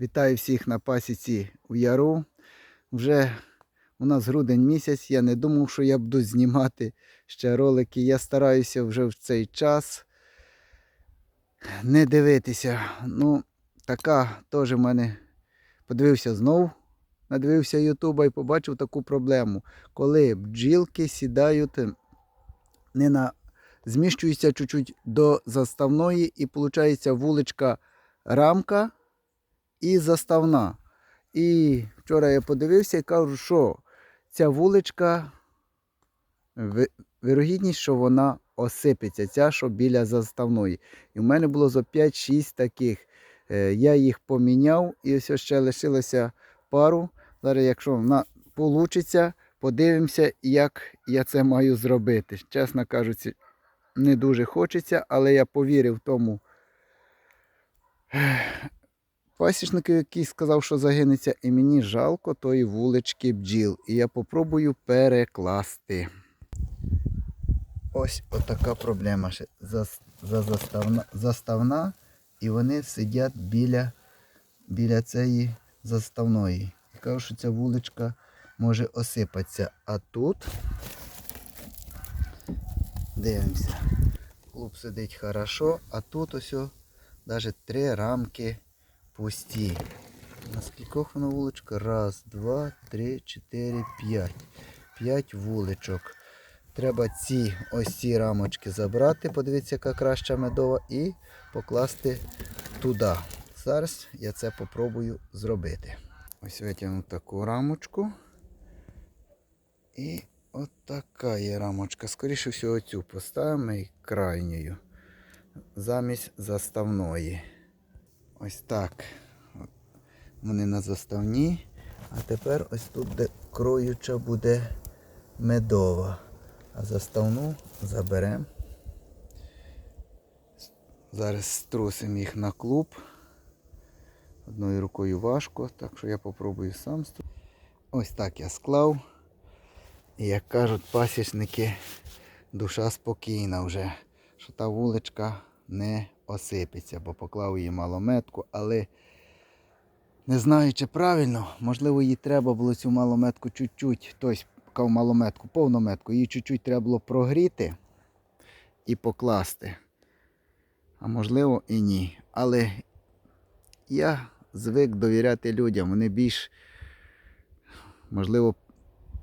Вітаю всіх на пасіці в Яру. Вже у нас грудень місяць. Я не думав, що я буду знімати ще ролики. Я стараюся вже в цей час не дивитися. Ну, така теж в мене подивився знов, надивився Ютуба і побачив таку проблему. Коли бджілки сідають не на зміщуються чуть-чуть до заставної, і виходить вуличка рамка і заставна. І вчора я подивився і кажу, що ця вуличка, вирогідність, що вона осипеться, ця, що біля заставної. І в мене було за 5-6 таких. Е, Я їх поміняв і ось ще лишилося пару. Зараз, якщо вона вийде, подивимося, як я це маю зробити. Чесно кажучи, не дуже хочеться, але я повірив тому пасічнику, який сказав, що загинеться, і мені жалко тої вулички бджіл. І я попробую перекласти. Ось отака проблема. Зас- за- заставна, заставна, і вони сидять біля, біля цієї заставної. І кажу, що ця вуличка може осипатися. А тут дивимося. Клуб сидить хорошо, а тут ось навіть три рамки пусті. На скількох воно вуличка? Раз, два, три, чотири, п'ять. П'ять вуличок. Треба ці ось ці рамочки забрати, подивіться, яка краща медова, і покласти туди. Зараз я це попробую зробити. Ось витягну таку рамочку. І от така є рамочка. Скоріше всього цю поставимо і крайньою. Замість заставної. Ось так. Вони на заставні. А тепер ось тут, де кроюча буде медова. А заставну заберемо. Зараз струсимо їх на клуб. Одною рукою важко, так що я попробую сам. Ось так я склав. І як кажуть пасічники, душа спокійна вже, що та вуличка не осипеться, бо поклав її малометку, але не знаю, чи правильно, можливо, їй треба було цю малометку чуть-чуть, тобто кав малометку, повнометку, її чуть-чуть треба було прогріти і покласти. А можливо і ні. Але я звик довіряти людям, вони більш, можливо,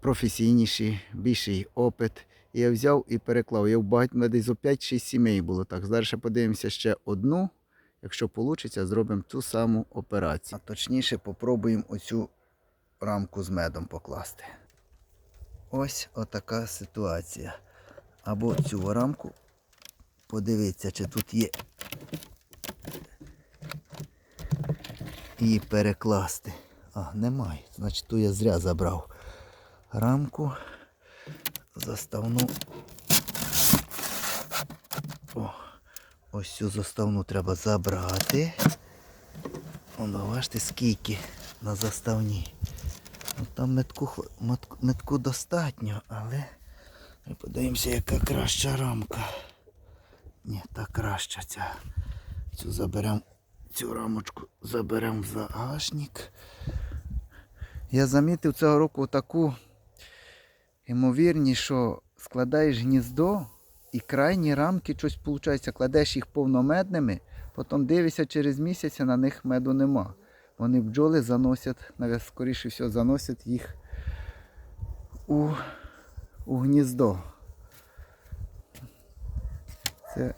професійніші, більший опит. І я взяв і переклав. Я в багать мене десь зо 5-6 сімей було так. Зараз подивимося ще одну. Якщо вийде, зробимо цю саму операцію. А точніше, попробуємо оцю рамку з медом покласти. Ось отака ситуація. Або цю рамку подивіться, чи тут є її перекласти. А, немає. Значить, ту я зря забрав рамку. Заставну. О, ось цю заставну треба забрати. Воно, бачите, скільки на заставні. Ну, там метку, метку достатньо, але ми подивимося, яка краща рамка. Ні, та краща ця. Цю заберемо, цю рамочку заберемо в загашник. Я замітив цього року таку ймовірність, що складаєш гніздо і крайні рамки щось виходить, кладеш їх повномедними, потім дивишся через місяць, на них меду нема. Вони бджоли заносять, навіть скоріше всього, заносять їх у, у гніздо. Це